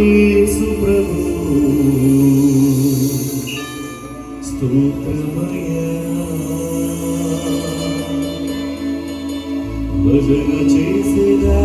యేసు ప్రభు. స్తోత్రమయ్యా భజన చేసేదా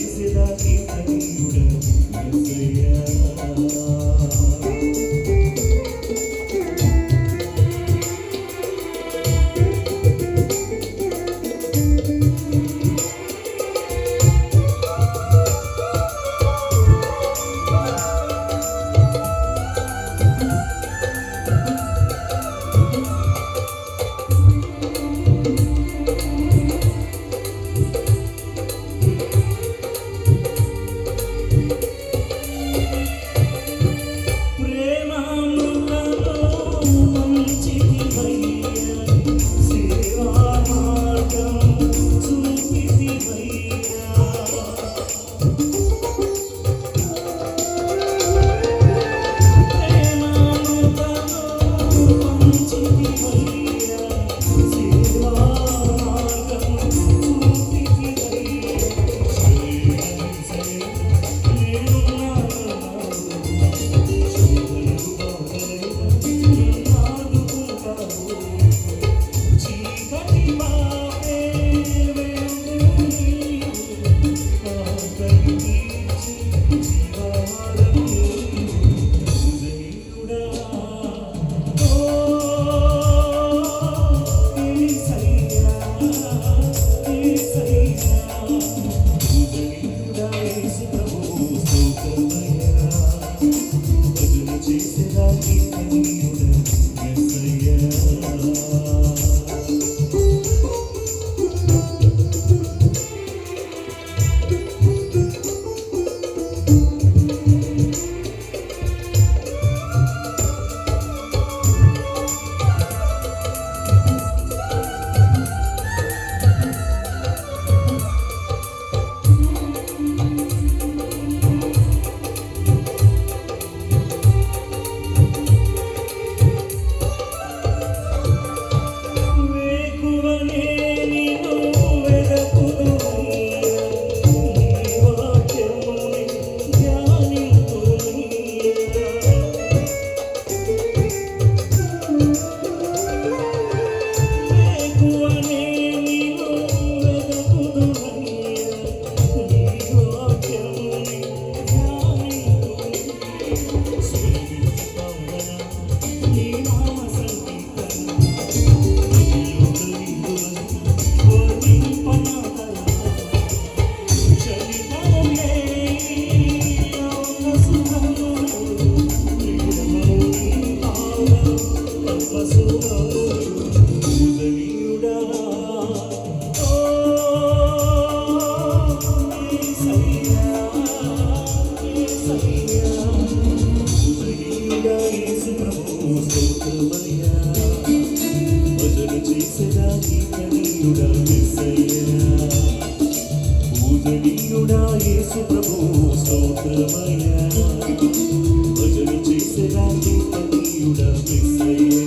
చేసేదా కీర్తనీయుడ you. పూజనీయుడా యేసు ప్రభు స్తోత్రమయ్యా. భజన చేసేదా కీర్తనీయుడా మెస్సయ్యా